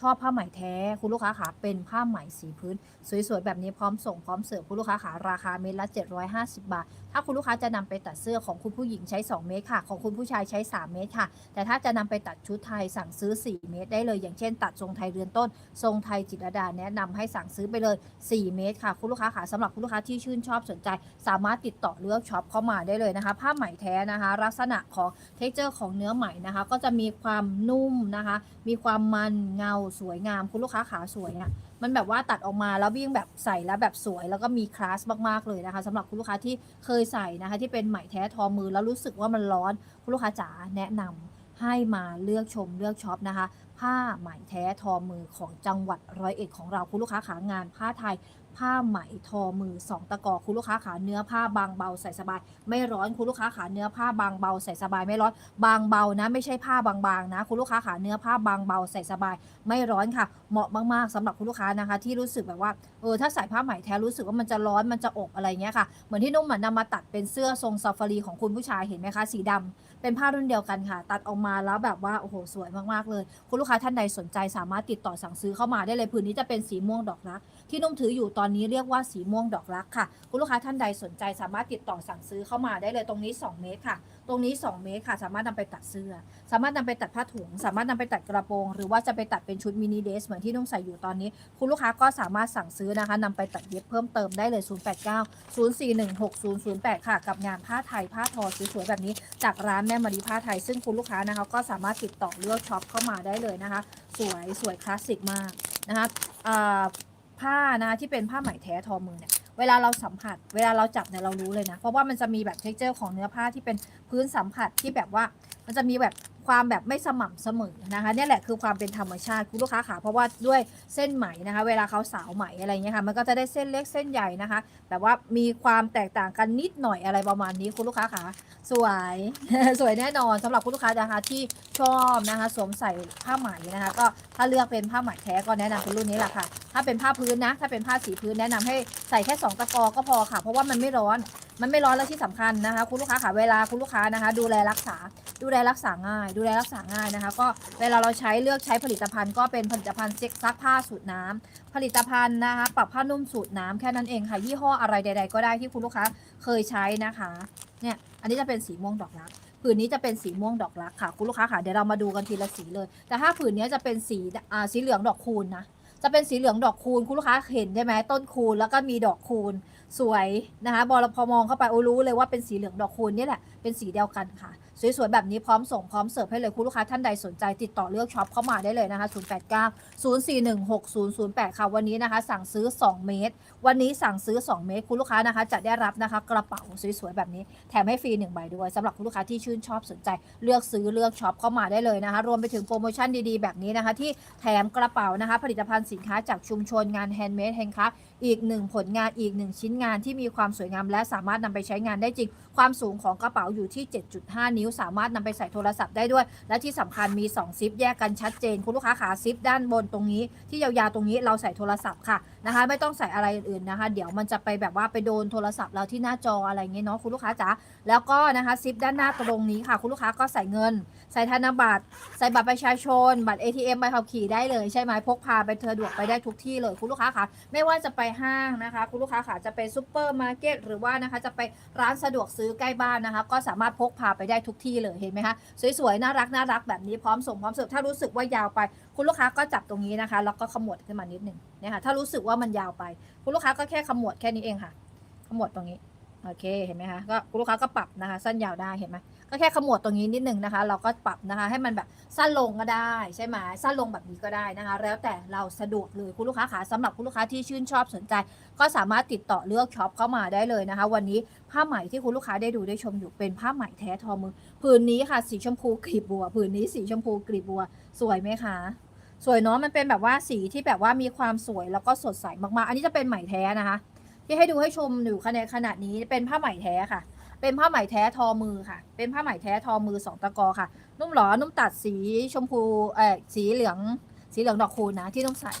ชอบผ้าไหมแท้คุณลูกค้าขาเป็นผ้าไหมสีพื้น สวยๆแบบนี้พร้อมส่งพร้อมเสิร์ฟคุณลูกค้าขาราคาเม็ดละ 750 บาท ถ้าคุณลูกค้าจะนำไปตัดเสื้อของคุณผู้หญิงใช้ 2 เมตรค่ะ ของคุณผู้ชายใช้ 3 เมตรค่ะ แต่ถ้าจะนำไปตัดชุดไทยสั่งซื้อ 4 เมตรได้เลย อย่างเช่น ตัดทรงไทยเรือนต้น ทรงไทยจิตรดาแนะนำให้สั่งซื้อไปเลย 4 เมตรค่ะ คุณลูกค้าขาสำหรับคุณลูกค้าที่ชื่นชอบสนใจ สามารถติดต่อเลือกช็อปเข้ามาได้เลยนะคะ ผ้าไหมแท้นะคะ ลักษณะของเท็กเจอร์ของเนื้อไหมนะคะ ก็จะมีความนุ่มนะคะ มีความมันเงาสวยงามคุณลูกค้าขาสวยเนี่ยมันแบบว่าตัดออกมาแล้ววิ่งแบบใส่แล้วแบบสวยแล้วก็มีคลาสมากๆเลยนะคะสำหรับคุณลูกค้าที่เคยใส่นะคะที่เป็นไหมแท้ทอมือแล้วรู้สึกว่ามันร้อนคุณลูกค้าจ๋าแนะนำให้มาเลือกชมเลือกช็อปนะคะ ผ้าไหมแท้ทอมือของจังหวัดร้อยเอ็ดของเราคุณลูกค้าขางานผ้าไทย ผ้าไหมทอมือสองตะกอคุณลูกค้าขาเนื้อผ้าบางเบาใส่สบาย ไม่ร้อนคุณลูกค้าขาเนื้อผ้าบางเบาใส่สบายไม่ร้อนบางเบานะ ไม่ใช่ผ้าบางๆนะ คุณลูกค้าขาเนื้อผ้าบางเบาใส่สบาย ไม่ร้อนค่ะ เหมาะมากๆสำหรับคุณลูกค้านะคะ ที่รู้สึกแบบว่าเออถ้าใส่ผ้าไหมแท้รู้สึกว่ามันจะร้อนมันจะอบอะไรเงี้ยค่ะเหมือนที่นุ่มเหมือนนำมาตัดเป็นเสื้อทรงซาฟารีของคุณผู้ชายเห็นไหมคะสีดำเป็นผ้ารุ่นเดียวกันค่ะ ตัดออกมาแล้วแบบว่าโอ้โหสวยมากๆเลย คุณลูกค้าท่านใดสนใจสามารถติดต่อสั่งซื้อเข้ามาได้เลยผืนนี้จะเป็นสีม่วงดอกรัก ที่นุ่มถืออยู่ตอนนี้เรียกว่าสีม่วงดอกรักค่ะ คุณลูกค้าท่านใดสนใจสามารถติดต่อสั่งซื้อเข้ามาได้เลยตรงนี้ 2 เมตรค่ะ ตรงนี้ 2 เมตรค่ะ สามารถนำไปตัดเสื้อ สามารถนำไปตัดผ้าถุง สามารถนำไปตัดกระโปรง หรือว่าจะไปตัดเป็นชุดมินิเดรสเหมือนที่นุ่งใส่อยู่ตอนนี้ คุณลูกค้าก็สามารถสั่งซื้อนะคะนำไปตัดเย็บเพิ่มเติมได้เลย 089 041 6008 ค่ะ กับงานผ้าไทยผ้าทอสวยๆแบบนี้ จากร้านแม่มารีผ้าไทย ซึ่งคุณลูกค้านะคะก็สามารถติดต่อเลือกช็อปเข้ามาได้เลยนะคะ สวยสวยคลาสสิกมากนะคะ ผ้านะที่เป็นผ้าไหมแท้ทอมือเนี่ยเวลาเราสัมผัส เวลาเราจับเนี่ยเรารู้เลยนะ เพราะว่ามันจะมีแบบเท็กเจอร์ของเนื้อผ้าที่เป็นพื้นสัมผัสที่แบบว่า มันจะมีแบบความแบบไม่สม่ำเสมอนะคะเนี่ยแหละคือความเป็นธรรมชาติคุณลูกค้าขาเพราะว่าด้วยเส้นไหมนะคะ เวลาเขาสาวไหมอะไรเงี้ยค่ะมันก็จะได้เส้นเล็กเส้นใหญ่นะคะ แบบว่ามีความแตกต่างกันนิดหน่อยอะไรประมาณนี้คุณลูกค้าขาสวยสวยแน่นอนสำหรับคุณลูกค้านะคะที่ชอบนะคะสวมใส่ผ้าไหมนะคะ ก็ถ้าเลือกเป็นผ้าไหมแท้ก็แนะนำเป็นรุ่นนี้แหละค่ะ ถ้าเป็นผ้าพื้นนะ ถ้าเป็นผ้าสีพื้นแนะนำให้ใส่แค่ 2 ตะกอก็พอค่ะ เพราะว่ามันไม่ร้อนมันไม่ร้อนแล้วที่สำคัญนะคะ คุณลูกค้าค่ะเวลาคุณลูกค้านะคะ ดูแลรักษา ดูแลรักษาง่าย ดูแลรักษาง่ายนะคะ ก็เวลาเราใช้เลือกใช้ผลิตภัณฑ์ก็เป็นผลิตภัณฑ์เซ็กซักผ้าสูตรน้ำผลิตภัณฑ์นะคะปรับผ้านุ่มสูตรน้ำแค่นั้นเองค่ะยี่ห้ออะไรใด ๆ ก็ได้ที่คุณลูกค้าเคยใช้นะคะเนี่ยอันนี้จะเป็นสีม่วงดอกรักผืนนี้จะเป็นสีม่วงดอกรักค่ะคุณลูกค้าค่ะเดี๋ยวเรามาดูกันทีละสีเลย แต่ถ้าผืนนี้จะเป็นสีอ่าสีเหลืองดอกคูณนะจะเป็นสีเหลืองดอกคูณคุณลูกค้าเห็นใช่ไหมต้นคูณแล้วก็มีดอกคูณสวยนะคะบอลพอมองเข้าไปโอ้รู้เลยว่าเป็นสีเหลืองดอกคูณนี่แหละเป็นสีเดียวกันค่ะ สวยๆ แบบนี้พร้อมส่งพร้อมเสิร์ฟให้เลยคุณลูกค้าท่านใดสนใจติดต่อเลือกช็อปเข้ามาได้เลยนะคะ 089 041 6008 ค่ะ วันนี้นะคะ สั่งซื้อ 2 เมตร วันนี้สั่งซื้อ 2 เมตร คุณลูกค้านะคะ จะได้รับนะคะ กระเป๋าสวยๆ แบบนี้ แถมให้ฟรี1ใบด้วยสำหรับคุณลูกค้าที่ชื่นชอบสนใจ เลือกซื้อเลือกช็อปเข้ามาได้เลยนะคะ รวมไปถึงโปรโมชั่นดีๆ แบบนี้นะคะ ที่แถมกระเป๋านะคะ ผลิตภัณฑ์สินค้าจากชุมชนงานแฮนด์เมดแฮนด์คราฟ อีกหนึ่งผลงานอีกหนึ่งชิ้นงานที่มีความสวยงาม และสามารถนำไปใช้งานได้จริง ความสูงของกระเป๋าอยู่ที่ 7.5 นิ้ว สามารถนำไปใส่โทรศัพท์ได้ด้วย และที่สำคัญมี 2 ซิป แยกกันชัดเจน คุณลูกค้าขาซิปด้านบนตรงนี้ ที่ยาวๆตรงนี้เราใส่โทรศัพท์ค่ะนะคะไม่ต้องใส่อะไรอื่นๆนะคะ เดี๋ยวมันจะไปแบบว่าไปโดนโทรศัพท์เราที่หน้าจออะไรเงี้ยเนาะคุณลูกค้าจ๋าแล้วก็นะคะซิปด้านหน้าตรงนี้ค่ะ คุณลูกค้าก็ใส่เงิน ใส่ธนบัตรใส่บัตรประชาชน บัตร ATM ใบขับขี่ได้เลยใช่ไหมพกพาไปเธอดวกไปได้ทุกที่เลยคุณลูกค้าค่ะไม่ว่าจะไปห้างนะคะ คุณลูกค้าค่ะจะไปซูเปอร์มาร์เก็ตหรือว่านะคะจะไปร้านสะดวกซื้อใกล้บ้านนะคะ ก็สามารถพกพาไปได้ทุกที่เลยเห็นไหมคะสวยๆน่ารักน่ารักแบบนี้พร้อมส่งพร้อมเสิร์ฟถ้ารู้สึกว่ายาวไป คุณลูกค้าก็จับตรงนี้นะคะแล้วก็ขมวดขึ้นมานิดหนึงเนี่ยค่ะถ้ารู้สึกว่ามันยาวไป คุณลูกค้าก็แค่ขมวดแค่นี้เองค่ะ ขมวดตรงนี้ โอเคเห็นไหมคะก็คุณลูกค้าก็ปรับนะคะ สั้นยาวได้เห็นไหมก็แค่ขมวดตรงนี้นิดนึงนะคะ เราก็ปรับนะคะ ให้มันแบบสั้นลงก็ได้ใช่ไหมสั้นลงแบบนี้ก็ได้นะคะ แล้วแต่เราสะดวกเลยคุณลูกค้าขาสำหรับคุณลูกค้าที่ชื่นชอบสนใจ ก็สามารถติดต่อเลือกช็อปเข้ามาได้เลยนะคะ วันนี้ผ้าไหมที่คุณลูกค้าได้ดูได้ชมอยู่เป็นผ้าไหมแท้ทอมือผืนนี้ค่ะ สีชมพูกลีบบัวผืนนี้สีชมพูกลีบบัว สวยไหมคะสวยเนาะมันเป็นแบบว่าสีที่แบบว่ามีความสวยแล้วก็สดใสมากๆ อันนี้จะเป็นไหมแท้นะคะ ที่ให้ดูให้ชมอยู่ขนาดขนาดนี้เป็นผ้าไหมแท้ค่ะ เป็นผ้าไหมแท้ทอมือค่ะ เป็นผ้าไหมแท้ทอมือสองตะกอค่ะ นุ่มหรอนุ่มตัดสีชมพูเออสีเหลือง สีเหลืองดอกคูณนะที่นุ่มใส่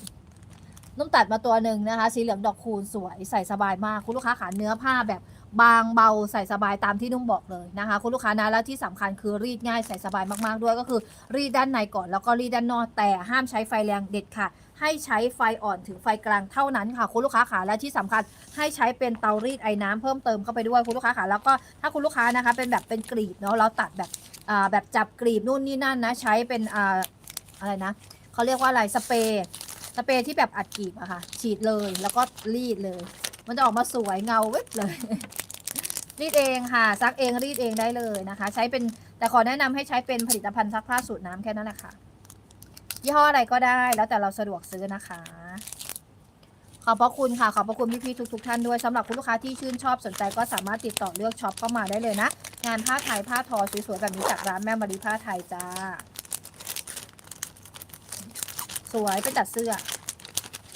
นุ่มตัดมาตัวหนึ่งนะคะ สีเหลืองดอกคูณสวยใส่สบายมากคุณลูกค้าขาเนื้อผ้าแบบบางเบาใส่สบายตามที่นุ่มบอกเลยนะคะ คุณลูกค้านะแล้วที่สำคัญคือรีดง่ายใส่สบายมากๆด้วยก็คือ รีดด้านในก่อนแล้วก็รีดด้านนอกแต่ห้ามใช้ไฟแรงเด็ดค่ะ ให้ใช้ไฟอ่อนถึงไฟกลางเท่านั้นค่ะคุณลูกค้าขาและที่สำคัญให้ใช้เป็นเตารีดไอ้น้ำเพิ่มเติมเข้าไปด้วยคุณลูกค้าขาแล้วก็ถ้าคุณลูกค้านะคะเป็นแบบเป็นกรีบเนาะเราตัดแบบแบบจับกรีบนู่นนี่นั่นนะใช้เป็นอะไรนะเขาเรียกว่าอะไรสเปรย์สเปรย์ที่แบบอัดกรีบอะค่ะฉีดเลยแล้วก็รีดเลย มันจะออกมาสวยเงาเว็บเลย รีดเองค่ะซักเองรีดเองได้เลยนะคะ ใช้เป็นแต่ขอแนะนำให้ใช้เป็นผลิตภัณฑ์ซักผ้าสูตรน้ำแค่นั้นแหละค่ะ ยี่ห้ออะไรก็ได้แล้วแต่เราสะดวกซื้อนะคะ ขอบพระคุณค่ะ ขอบพระคุณพี่ๆทุก ๆ ท่านด้วยสำหรับคุณลูกค้าที่ชื่นชอบสนใจก็สามารถติดต่อเลือกช็อปเข้ามาได้เลยนะ งานผ้าไทยผ้าทอสวยๆแบบนี้จากร้านแม่มารีผ้าไทยจ้า สวยไปจัดเสื้อ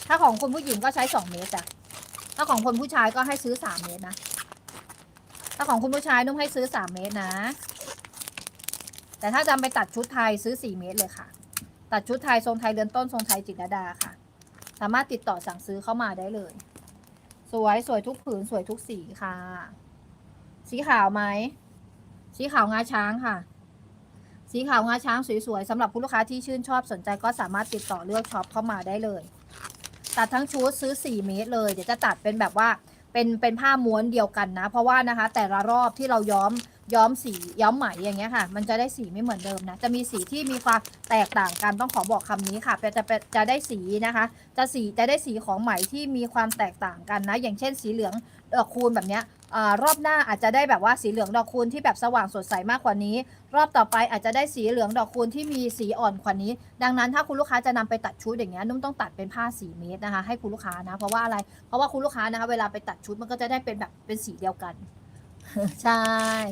ถ้าของคุณผู้หญิงก็ใช้สองเมตรจ้ะถ้าของคนผู้ชายก็ให้ซื้อสามเมตรนะ ถ้าของคุณผู้ชายนุ่มให้ซื้อสามเมตรนะ แต่ถ้าจำไปตัดชุดไทยซื้อสี่เมตรเลยค่ะ ตัดชุดไทยทรงไทยเรือนต้นทรงไทยจิตรดาค่ะ สามารถติดต่อสั่งซื้อเข้ามาได้เลย สวยสวยทุกผืนสวยทุกสีค่ะ สีขาวไหมสีขาวงาช้างค่ะ สีขาวงาช้างสวยๆสำหรับผู้ลูกค้าที่ชื่นชอบสนใจก็สามารถติดต่อเลือกช็อปเข้ามาได้เลย ตัดทั้งชุดซื้อ 4 เมตรเลย เดี๋ยวจะตัดเป็นแบบว่าเป็นเป็นผ้าม้วนเดียวกันนะ เพราะว่านะคะ แต่ละรอบที่เราย้อม ย้อมสีย้อมไหมอย่างเงี้ยค่ะ มันจะได้สีไม่เหมือนเดิมนะ จะมีสีที่มีความแตกต่างกันต้องขอบอกคำนี้ค่ะจะจะจะได้สีนะคะ จะสีจะได้สีของไหมที่มีความแตกต่างกันนะ อย่างเช่น สีเหลืองดอกคูณแบบเนี้ยรอบหน้าอาจจะได้แบบว่าสีเหลืองดอกคูณที่แบบสว่างสดใสมากกว่านี้ รอบต่อไปอาจจะได้สีเหลืองดอกคูณที่มีสีอ่อนกว่านี้ ดังนั้นถ้าคุณลูกค้าจะนำไปตัดชุดอย่างเงี้ยนุ่มต้องตัดเป็นผ้าสีเมตรนะคะให้คุณลูกค้านะเพราะว่าอะไรเพราะว่าคุณลูกค้านะคะเวลาไปตัดชุดมันก็จะได้เป็นแบบเป็นสีเดียวกัน ใช่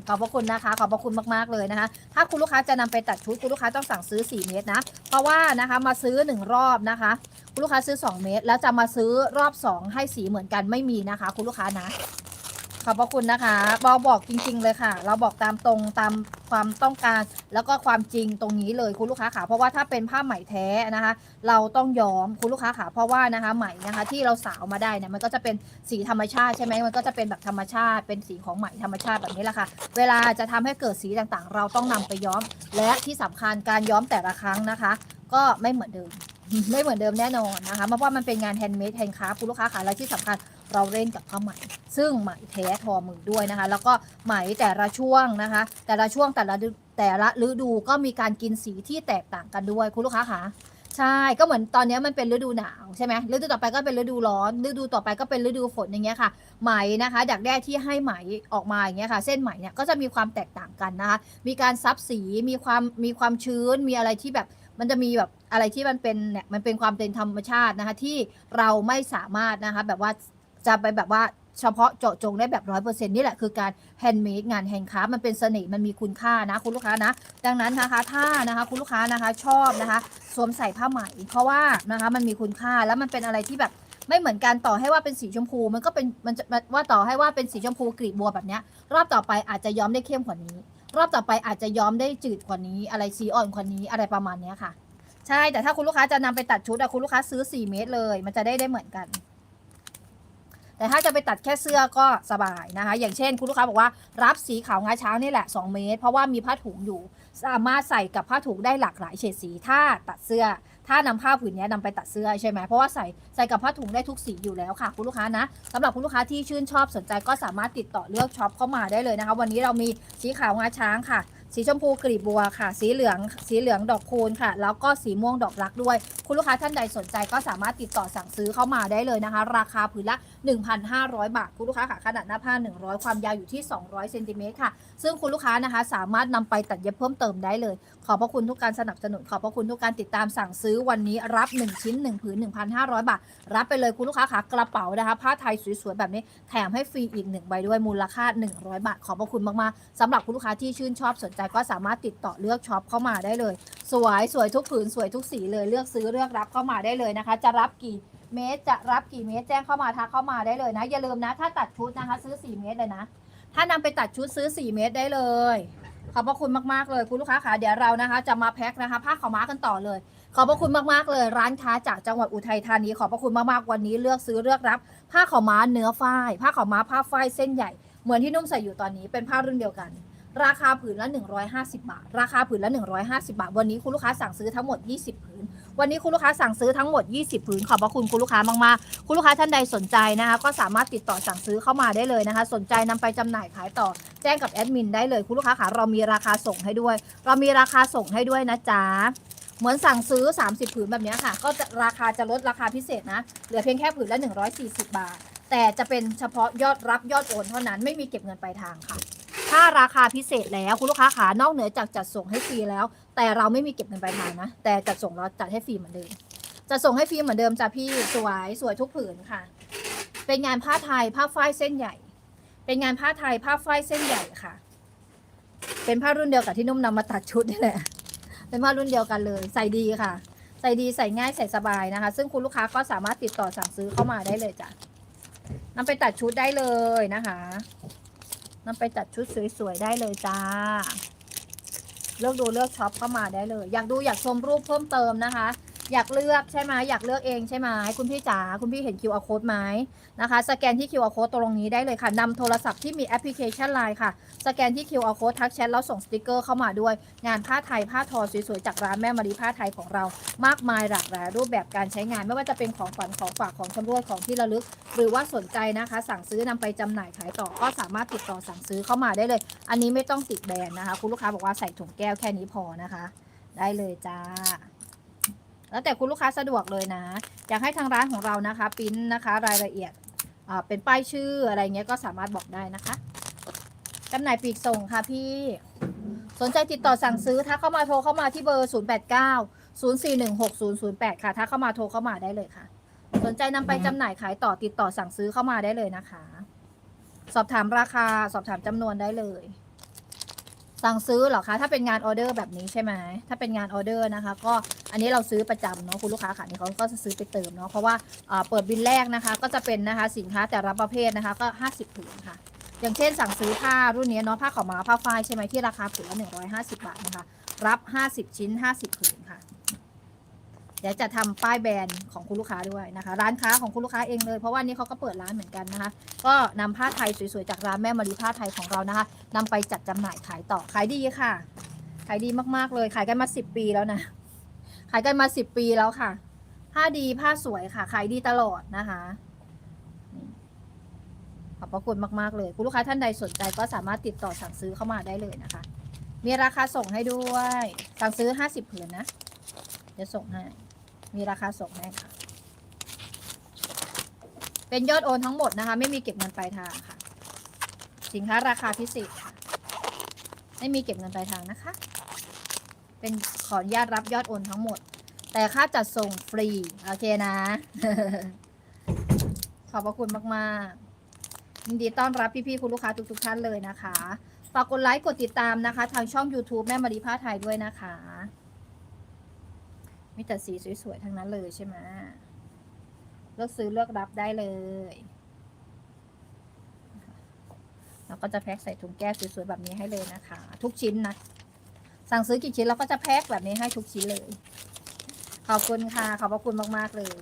ขอบพระคุณนะคะ ขอบพระคุณมากๆเลยนะคะ ถ้าคุณลูกค้าจะนำไปตัดชุดคุณลูกค้าต้องสั่งซื้อ 4 เมตรนะ เพราะว่านะคะมาซื้อ 1 รอบนะคะ คุณลูกค้าซื้อ 2 เมตร แล้วจะมาซื้อรอบ 2 ให้สีเหมือนกันไม่มีนะคะ คุณลูกค้านะ ขอบพระคุณนะคะบอกบอกจริง ๆ เลยค่ะ เราบอกตามตรงตามความต้องการ แล้วก็ความจริงตรงนี้เลยคุณลูกค้าค่ะเพราะว่าถ้าเป็นผ้าไหมแท้นะคะ เราต้องย้อมคุณลูกค้าค่ะเพราะว่านะคะไหมนะคะ ที่เราสาวมาได้เนี่ยมันก็จะเป็นสีธรรมชาติใช่ไหมมันก็จะเป็นแบบธรรมชาติ เป็นสีของไหมธรรมชาติแบบนี้แหละค่ะ เวลาจะทำให้เกิดสีต่างๆ เราต้องนำไปย้อม และที่สำคัญการย้อมแต่ละครั้งนะคะ ก็ไม่เหมือนเดิมไม่เหมือนเดิมแน่นอนนะคะเพราะว่ามันเป็นงานแฮนด์เมดแฮนด์คราฟคุณลูกค้าค่ะและที่สำคัญ เราเล่นกับผ้าไหม ซึ่งไหมแท้ทอมือด้วยนะคะ แล้วก็ไหมแต่ละช่วงนะคะ แต่ละช่วงแต่ละแต่ละฤดูก็มีการกินสีที่แตกต่างกันด้วยคุณลูกค้าคะใช่ ก็เหมือนตอนนี้มันเป็นฤดูหนาวใช่ไหมฤดูต่อไปก็เป็นฤดูร้อน ฤดูต่อไปก็เป็นฤดูฝนอย่างเงี้ยค่ะ ไหมนะคะ ดักแด้ที่ให้ไหมออกมาอย่างเงี้ยค่ะ เส้นไหมเนี่ยก็จะมีความแตกต่างกันนะคะ มีการซับสี มีความมีความชื้น มีอะไรที่แบบมันจะมีแบบอะไรที่มันเป็นเนี่ยมันเป็นความเป็นธรรมชาตินะคะที่เราไม่สามารถนะคะแบบว่า จะไปแบบว่าเฉพาะเจาะจงได้แบบร้อยเปอร์เซ็นต์นี่แหละคือการแฮนด์เมดงานแฮนด์คราฟมันเป็นเสน่ห์มันมีคุณค่านะ คุณลูกค้านะ ดังนั้นนะคะถ้านะคะคุณลูกค้านะคะชอบนะคะ สวมใส่ผ้าไหม เพราะว่านะคะมันมีคุณค่าแล้วมันเป็นอะไรที่แบบไม่เหมือนกันต่อให้ว่าเป็นสีชมพูมันก็เป็นมันจะว่าต่อให้ว่าเป็นสีชมพูกลีบบัวแบบนี้รอบต่อไปอาจจะย้อมได้เข้มกว่านี้ รอบต่อไปอาจจะย้อมได้จืดกว่านี้ อะไรสีอ่อนกว่านี้อะไรประมาณนี้ค่ะ ใช่แต่ถ้าคุณลูกค้าจะนำไปตัดชุดอะคุณลูกค้าซื้อ 4 เมตรเลย มันจะได้ได้เหมือนกัน แต่ถ้าจะไปตัดแค่เสื้อก็สบายนะคะ อย่างเช่นคุณลูกค้าบอกว่ารับสีขาวงาช้างนี่แหละ 2 เมตร เพราะว่ามีผ้าถุงอยู่ สามารถใส่กับผ้าถุงได้หลากหลายเฉดสี ถ้าตัดเสื้อ ถ้านำผ้าผืนนี้นำไปตัดเสื้อใช่ไหมเพราะว่าใส่ใส่กับผ้าถุงได้ทุกสีอยู่แล้วค่ะ คุณลูกค้านะสำหรับคุณลูกค้าที่ชื่นชอบสนใจก็สามารถติดต่อเลือกช็อปเข้ามาได้เลยนะคะ วันนี้เรามีสีขาวงาช้างค่ะ สีชมพูกลีบบัวค่ะ สีเหลือง สีเหลืองดอกคูณค่ะ แล้วก็สีม่วงดอกรักด้วย คุณลูกค้าท่านใดสนใจก็สามารถติดต่อสั่งซื้อเข้ามาได้เลยนะคะ ราคาผืนละ 1,500 บาท คุณลูกค้าค่ะ ขนาดหน้าผ้า 100 ความยาวอยู่ที่ 200เซนติเมตรค่ะ ซึ่งคุณลูกค้านะคะ สามารถนำไปตัดเย็บเพิ่มเติมได้เลย ขอบพระคุณทุกการสนับสนุน ขอบพระคุณทุกการติดตามสั่งซื้อวันนี้รับ 1 ชิ้น 1 ผืน 1,500 บาท รับไปเลยคุณลูกค้าค่ะกระเป๋านะคะ ผ้าไทยสวยๆแบบนี้ แถมให้ฟรีอีก1ใบด้วย มูลค่า 100 บาท ขอบพระคุณมากๆสำหรับคุณลูกค้าที่ชื่นชอบสนใจก็สามารถติดต่อเลือกช็อปเข้ามาได้เลย สวยสวยทุกผืนสวยทุกสีเลยเลือกซื้อเลือกรับเข้ามาได้เลยนะคะ จะรับกี่เมตรจะรับกี่เมตรแจ้งเข้ามาทักเข้ามาได้เลยนะ อย่าลืมนะถ้าตัดชุดนะคะ ซื้อ 4 เมตรเลยนะ ถ้านำไปตัดชุดซื้อ 4 เมตรได้เลยขอบพระคุณมากๆเลยคุณลูกค้าค่ะเดี๋ยวเรานะคะ จะมาแพ็คนะคะผ้าขาวม้ากันต่อเลย ขอบพระคุณมากๆเลย ร้านค้าจากจังหวัดอุทัยธานีขอบพระคุณมากๆวันนี้เลือกซื้อเลือกรับ ผ้าขาวม้าเนื้อฝ้ายผ้าขาวม้าผ้าฝ้ายเส้นใหญ่เหมือนที่นุ่มใส่อยู่ตอนนี้เป็นผ้ารุ่นเดียวกัน ราคาผืนละ 150 บาท ราคาผืนละ 150 บาท วันนี้คุณลูกค้าสั่งซื้อทั้งหมด 20 ผืน วันนี้คุณลูกค้าสั่งซื้อทั้งหมด 20 ผืน ขอบพระคุณคุณลูกค้ามากๆ คุณลูกค้าท่านใดสนใจนะคะ ก็สามารถติดต่อสั่งซื้อเข้ามาได้เลยนะคะ สนใจนำไปจำหน่ายขายต่อ แจ้งกับแอดมินได้เลย คุณลูกค้าค่ะเรามีราคาส่งให้ด้วย เรามีราคาส่งให้ด้วยนะจ๊ะ เหมือนสั่งซื้อ 30 ผืนแบบนี้ค่ะ ก็จะราคาจะลดราคาพิเศษนะ เหลือเพียงแค่ผืนละ 140 บาท แต่จะเป็นเฉพาะยอดรับยอดโอนเท่านั้น ไม่มีเก็บเงินปลายทางค่ะ ถ้าราคาพิเศษแล้วคุณลูกค้าขานอกเหนือจากจัดส่งให้ฟรีแล้ว แต่เราไม่มีเก็บเงินปลายทางนะ แต่จัดส่งเราจัดให้ฟรีเหมือนเดิมจะส่งให้ฟรีเหมือนเดิมจ้ะพี่สวยสวยทุกผืนค่ะ เป็นงานผ้าไทยผ้าฝ้ายเส้นใหญ่ เป็นงานผ้าไทยผ้าฝ้ายเส้นใหญ่ค่ะ เป็นผ้ารุ่นเดียวกับที่นุ่มนำมาตัดชุดนี่แหละเป็นผ้ารุ่นเดียวกันเลย ใส่ดีค่ะ ใส่ดีใส่ง่ายใส่สบายนะคะ ซึ่งคุณลูกค้าก็สามารถติดต่อสั่งซื้อเข้ามาได้เลยจ้ะนำไปตัดชุดได้เลยนะคะ นำไปจัดชุดสวยๆได้เลยจ้า เลือกดูเลือกช็อปเข้ามาได้เลย อยากดูอยากชมรูปเพิ่มเติมนะคะ อยากเลือกใช่ไหมอยากเลือกเองใช่ไหมคุณพี่จ๋าคุณพี่เห็น QR code ไหมนะคะ สแกนที่ QR code ตรงนี้ได้เลยค่ะนำโทรศัพท์ที่มีแอปพลิเคชัน Line ค่ะ สแกนที่ QR code ทักแชทแล้วส่งสติกเกอร์เข้ามาด้วย งานผ้าไทยผ้าทอสวยๆจากร้านแม่มารีผ้าไทยของเรา มากมายหลากหลายรูปแบบการใช้งาน ไม่ว่าจะเป็นของฝันของฝากของชำร่วยของที่ระลึก หรือว่าสนใจนะคะ สั่งซื้อนำไปจำหน่ายขายต่อก็สามารถติดต่อสั่งซื้อเข้ามาได้เลย อันนี้ไม่ต้องติดแบรนด์นะคะ คุณลูกค้าบอกว่าใส่ถุงแก้วแค่นี้พอนะคะ ได้เลยจ้า แล้วแต่คุณลูกค้าสะดวกเลยนะ อยากให้ทางร้านของเรานะคะปริ้นนะคะรายละเอียดเป็นป้ายชื่ออะไรเงี้ยก็สามารถบอกได้นะคะจำหน่ายปลีกส่งค่ะพี่ สนใจติดต่อสั่งซื้อถ้าเข้ามาโทรเข้ามาที่เบอร์ 0 8 9 0 4 1 6 0 0 8 ค่ะถ้าเข้ามาโทรเข้ามาได้เลยค่ะ สนใจนำไปจำหน่ายขายต่อติดต่อสั่งซื้อเข้ามาได้เลยนะคะ สอบถามราคาสอบถามจำนวนได้เลย สั่งซื้อเหรอคะ ถ้าเป็นงานออเดอร์แบบนี้ใช่ไหมถ้าเป็นงานออเดอร์นะคะ ก็อันนี้เราซื้อประจำเนาะคุณลูกค้าค่ะนี่เขาก็จะซื้อไปเติมเนาะเพราะว่าเปิดบินแรกนะคะ ก็จะเป็นนะคะสินค้าแต่ละประเภทนะคะก็ 50ผืนค่ะ อย่างเช่นสั่งซื้อผ้ารุ่นนี้เนาะผ้าขาวม้าผ้าฝ้ายใช่ไหมที่ราคาผืนละ150 บาทนะคะรับ 50 ชิ้น 50ผืนค่ะ เดี๋ยวจะทำป้ายแบรนด์ของคุณลูกค้าด้วยนะคะ ร้านค้าของคุณลูกค้าเองเลย เพราะว่านี่เขาก็เปิดร้านเหมือนกันนะคะ ก็นำผ้าไทยสวยๆจากร้านแม่มารีผ้าไทยของเรานะคะนำไปจัดจำหน่ายขายต่อขายดีค่ะ ขายดีมากๆเลย ขายกันมาสิบปีแล้วนะ ขายกันมาสิบปีแล้วค่ะ ผ้าดีผ้าสวยค่ะ ขายดีตลอดนะคะขอบพระคุณมากๆเลย คุณลูกค้าท่านใดสนใจก็สามารถติดต่อสั่งซื้อเข้ามาได้เลยนะคะ มีราคาส่งให้ด้วย สั่งซื้อห้าสิบผืนนะเดี๋ยวส่งให้ มีราคาส่งให้ค่ะ เป็นยอดโอนทั้งหมดนะคะ ไม่มีเก็บเงินปลายทางค่ะ สินค้าราคาพิเศษค่ะ ไม่มีเก็บเงินปลายทางนะคะ เป็นขออนุญาตรับยอดโอนทั้งหมด แต่ค่าจัดส่งฟรีโอเคนะ ขอบพระคุณมากๆยินดีต้อนรับพี่ๆคุณลูกค้าทุกๆท่านเลยนะคะฝากกดไลค์กดติดตามนะคะ ทางช่อง YouTube แม่มารีผ้าไทยด้วยนะคะ มีแต่สีสวยๆ ทั้งนั้นเลยใช่ไหมเลือกซื้อเลือกรับได้เลยเราก็จะแพ็คใส่ถุงแก้วสวยๆ แบบนี้ให้เลยนะคะ ทุกชิ้นนะ สั่งซื้อกี่ชิ้นเราก็จะแพ็คแบบนี้ให้ทุกชิ้นเลย ขอบคุณค่ะ ขอบพระคุณมากๆเลย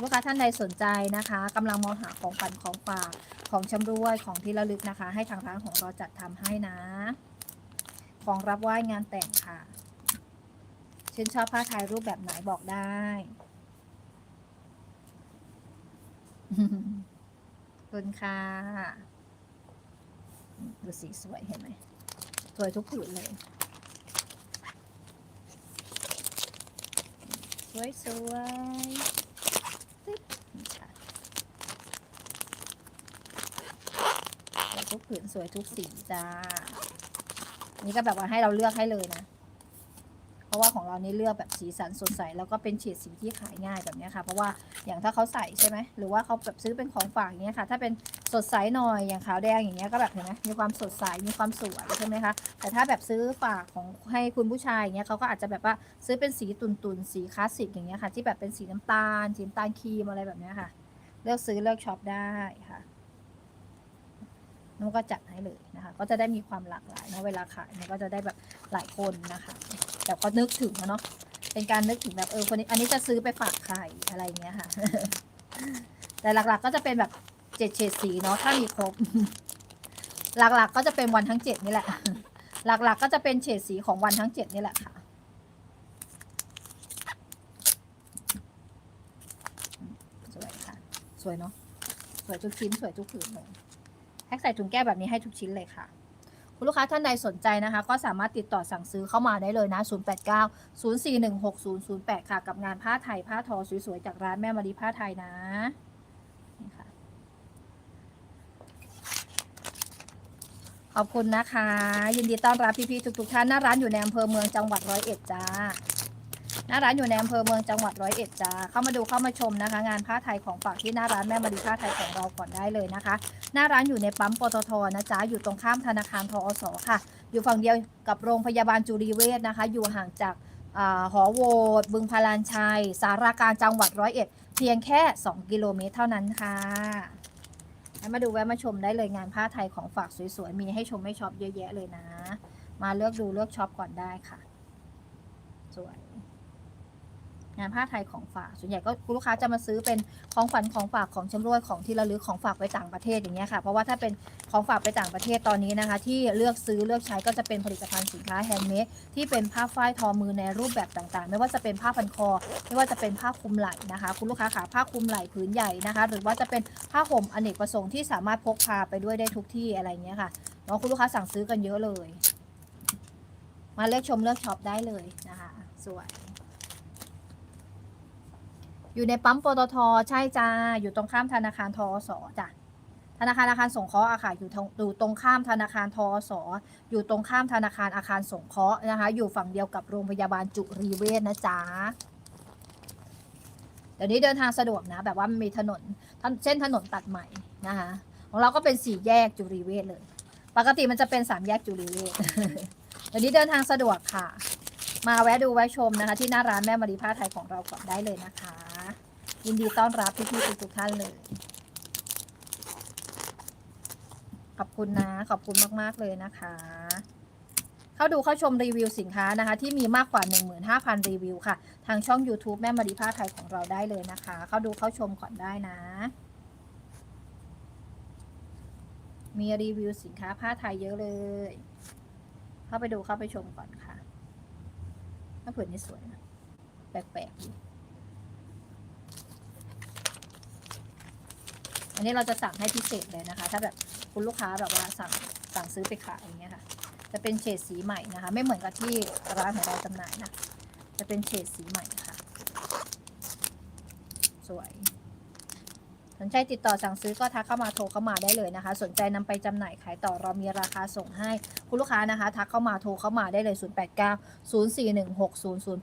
ลูกค้าท่านใดสนใจนะคะกำลังมองหาของฝันของฝากของชำรวยของที่ระลึกนะคะ ให้ทางร้านของเราจัดทำให้นะ ของรับไหว้งานแต่งค่ะชื่นชอบผ้าไทยรูปแบบไหนบอกได้ คุณค่ะ ดูสีสวยเห็นไหม สวยทุกผืนเลย สวยสวยสวยทุกผืนสวยทุกสีจ้า นี่ก็แบบว่าให้เราเลือกให้เลยนะ เพราะว่าของเรานี่เลือกแบบสีสันสดใสแล้วก็เป็นเฉดสีที่ขายง่ายแบบนี้ค่ะ เพราะว่าอย่างถ้าเขาใส่ใช่ไหมหรือว่าเขาแบบซื้อเป็นของฝากอย่างเงี้ยค่ะ ถ้าเป็นสดใสหน่อยอย่างขาวแดงอย่างเงี้ยก็แบบเห็นไหมมีความสดใสมีความสวยใช่ไหมคะแต่ถ้าแบบซื้อฝากของให้คุณผู้ชายอย่างเงี้ยเขาก็อาจจะแบบว่าซื้อเป็นสีตุนๆสีคลาสสิกอย่างเงี้ยค่ะ ที่แบบเป็นสีน้ำตาลสีน้ำตาลครีมอะไรแบบนี้ค่ะ เลือกซื้อเลือกช็อปได้ค่ะ น้องก็จัดให้เลยนะคะ ก็จะได้มีความหลากหลายนะเวลาขายเนี่ยก็จะได้แบบหลายคนนะคะแต่ก็นึกถึงอะเนาะเป็นการนึกถึงแบบเออคนนี้อันนี้จะซื้อไปฝากใครอะไรเงี้ยค่ะ แต่หลักๆก็จะเป็นแบบเจ็ดเฉดสีเนาะถ้ามีครบ หลักๆก็จะเป็นวันทั้งเจ็ดนี่แหละ หลักๆก็จะเป็นเฉดสีของวันทั้งเจ็ดนี่แหละค่ะสวยค่ะ สวยเนาะสวยทุกชิ้นสวยทุกผืนเลย พ็กใส่ถุงแก้วแบบนี้ให้ทุกชิ้นเลยค่ะ คุณลูกค้าท่านใดสนใจนะคะ ก็สามารถติดต่อสั่งซื้อเข้ามาได้เลยนะ 089 041 6008 ค่ะ กับงานผ้าไทยผ้าทอสวยๆ จากร้านแม่มารีผ้าไทยนะนี่ค่ะขอบคุณนะคะ ยินดีต้อนรับพี่ๆทุกๆท่านหน้าร้านอยู่ในอำเภอเมืองจังหวัดร้อยเอ็ดจ้า หน้าร้านอยู่ในอำเภอเมืองจังหวัดร้อยเอ็ดจ้าเข้ามาดูเข้ามาชมนะคะ งานผ้าไทยของฝากที่หน้าร้านแม่มารีผ้าไทยของเราก่อนได้เลยนะคะ หน้าร้านอยู่ในปั๊มปตทนะจ๊ะอยู่ตรงข้ามธนาคารทอสค่ะ อยู่ฝั่งเดียวกับโรงพยาบาลจุรีเวชนะคะ อยู่ห่างจากอหอโวตบึงพลานชัย สาราการจังหวัดร้อยเอ็ดเพียงแค่ 2 กิโลเมตรเท่านั้นค่ะมาดูแวะมาชมได้เลยงานผ้าไทยของฝากสวยๆ มีให้ชมให้ช็อปเยอะแยะเลยนะ มาเลือกดูเลือกช็อปก่อนได้ค่ะ สวย งานผ้าไทยของฝากส่วนใหญ่ก็คุณลูกค้าจะมาซื้อเป็นของขวัญของฝากของชำร่วยของที่ระลึกของฝากไปต่างประเทศอย่างเงี้ยค่ะเพราะว่าถ้าเป็นของฝากไปต่างประเทศตอนนี้นะคะ ที่เลือกซื้อเลือกใช้ก็จะเป็นผลิตภัณฑ์สินค้าแฮนด์เมดที่เป็นผ้าฝ้ายทอมือในรูปแบบต่างๆ ไม่ว่าจะเป็นผ้าพันคอ ไม่ว่าจะเป็นผ้าคลุมไหล่นะคะ คุณลูกค้าขาผ้าคลุมไหล่ผืนใหญ่นะคะ หรือว่าจะเป็นผ้าห่มอเนกประสงค์ที่สามารถพกพาไปด้วยได้ทุกที่อะไรเงี้ยค่ะเนาะคุณลูกค้าสั่งซื้อกันเยอะเลย มาเลือกชมเลือกช็อปได้เลยนะคะสวย อยู่ในปั๊มปตทใช่จ้า อยู่ตรงข้ามธนาคารทอสจ้ะธนาคารอาคารสงเคราะห์อะค่ะอยู่ตรงอยู่ตรงข้ามธนาคารทอสอยู่ตรงข้ามธนาคารอาคารสงเคราะห์นะคะ อยู่ฝั่งเดียวกับโรงพยาบาลจุรีเวชนะจ๊ะเดี๋ยวนี้เดินทางสะดวกนะ แบบว่ามีถนนถนเส้นถนนตัดใหม่นะคะของเราก็เป็นสี่แยกจุรีเวชเลย ปกติมันจะเป็นสามแยกจุรีเวชเดี๋ยวนี้เดินทางสะดวกค่ะ มาแวะดูแวะชมนะคะ ที่หน้าร้านแม่มารีผ้าไทยของเราก่อนได้เลยนะคะ ยินดีต้อนรับพี่ๆทุกๆท่านเลย ขอบคุณนะ ขอบคุณมากๆเลยนะคะ เข้าดูเข้าชมรีวิวสินค้านะคะ ที่มีมากกว่า 15,000 รีวิวค่ะ ทางช่อง YouTube แม่มารีผ้าไทยของเราได้เลยนะคะ เข้าดูเข้าชมก่อนได้นะ มีรีวิวสินค้าผ้าไทยเยอะเลย เข้าไปดูเข้าไปชมก่อนค่ะถ้าผืนนี้สวยนะแปลกๆดีอั นนี้เราจะสั่งให้พิเศษเลยนะคะ ถ้าแบบคุณลูกค้าแบบว่าสั่งสั่งซื้อไปขายอย่างเงี้ยค่ะ จะเป็นเฉดสีใหม่นะคะ ไม่เหมือนกับที่ร้านของเราจำหน่ายนะ จะเป็นเฉดสีใหม่ค่ะ สวย สนใจติดต่อสั่งซื้อก็ทักเข้ามาโทรเข้ามาได้เลยนะคะ สนใจนำไปจำหน่ายขายต่อเรามีราคาส่งให้คุณลูกค้านะคะ ทักเข้ามาโทรเข้ามาได้เลย 089 041 6008